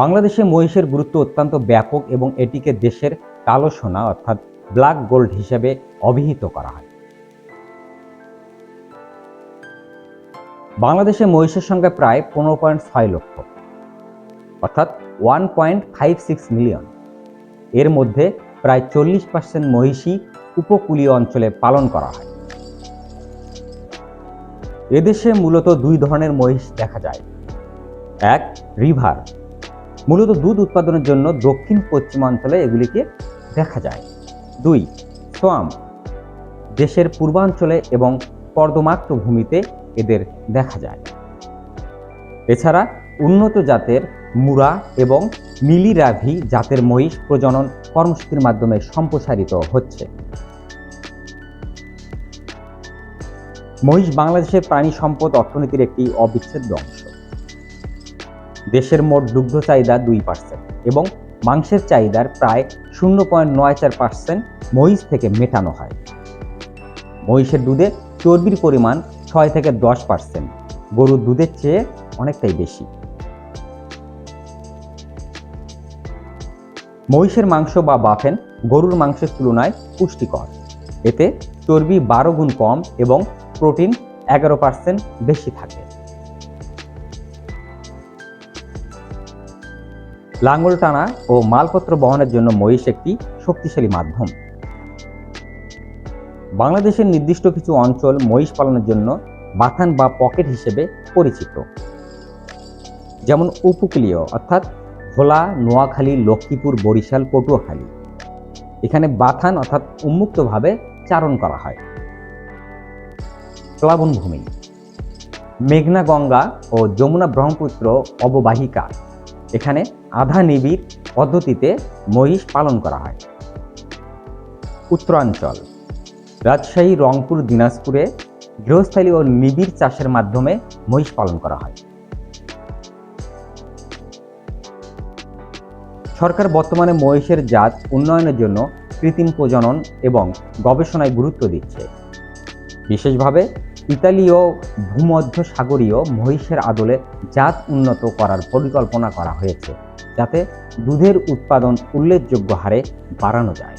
বাংলাদেশে মহিষের গুরুত্ব অত্যন্ত ব্যাপক এবং এটিকে দেশের কালো সোনা অর্থাৎ ব্ল্যাক গোল্ড হিসেবে অভিহিত করা হয়। বাংলাদেশে মহিষের সংখ্যা প্রায় পনেরো পয়েন্ট ছয় লক্ষ, অর্থাৎ one point five six million. এর মধ্যে প্রায় চল্লিশ পার্সেন্ট মহিষী উপকূলীয় অঞ্চলে পালন করা হয়। এদেশে মূলত দুই ধরনের মহিষ দেখা যায়। এক, রিভার মূলত দুধ উৎপাদনের জন্য দক্ষিণ পশ্চিমাঞ্চলে এগুলিকে দেখা যায়। দুই, সোয়াম দেশের পূর্বাঞ্চলে এবং কর্দমাক্ত ভূমিতে এদের দেখা যায়। এছাড়া উন্নত জাতের মুরা এবং মিলিরাভি জাতের মহিষ প্রজনন কর্মসূচির মাধ্যমে সম্প্রসারিত হচ্ছে। মহিষ বাংলাদেশের প্রাণী সম্পদ অর্থনীতির একটি অবিচ্ছেদ্য অংশ। দেশের মোট দুগ্ধ চাহিদা দুই পার্সেন্ট এবং মাংসের চাহিদার প্রায় শূন্য পয়েন্ট নয় চার পার্সেন্ট মহিষ থেকে মেটানো হয়। মহিষের দুধে চর্বির পরিমাণ ছয় থেকে দশ পার্সেন্ট গরুর দুধের চেয়ে অনেকটাই বেশি। মহিষের মাংস বা বাফেন গরুর মাংসের তুলনায় পুষ্টিকর। এতে চর্বি বারো গুণ কম এবং প্রোটিন এগারো পার্সেন্ট বেশি থাকে। লাঙ্গল টানা ও মালপত্র বহনের জন্য মহিষ একটি শক্তিশালী মাধ্যম। বাংলাদেশের নির্দিষ্ট কিছু অঞ্চল মহিষ পালনের জন্য বাথান বা পকেট হিসেবে পরিচিত। যেমন উপকূলীয়, অর্থাৎ ভোলা, নোয়াখালী, লক্ষ্মীপুর, বরিশাল, পটুয়াখালী। এখানে বাথান, অর্থাৎ উন্মুক্তভাবে চারণ করা হয়। প্লাবনভূমি। মেঘনা গঙ্গা ও যমুনা ব্রহ্মপুত্র অববাহিকা। এখানে আধা নিবিড় পদ্ধতিতে মহিষ পালন করা হয়। উত্তরাঞ্চল, রাজশাহী, রংপুর, দিনাজপুরে গৃহস্থালী ও নিবিড় চাষের মাধ্যমে মহিষ পালন করা হয়। সরকার বর্তমানে মহিষের জাত উন্নয়নের জন্য কৃত্রিম প্রজনন এবং গবেষণায় গুরুত্ব দিচ্ছে। বিশেষভাবে ইতালীয় ভূমধ্য সাগরীয় মহিষের আদলে জাত উন্নত করার পরিকল্পনা করা হয়েছে, যাতে দুধের উৎপাদন উল্লেখযোগ্য হারে বাড়ানো যায়।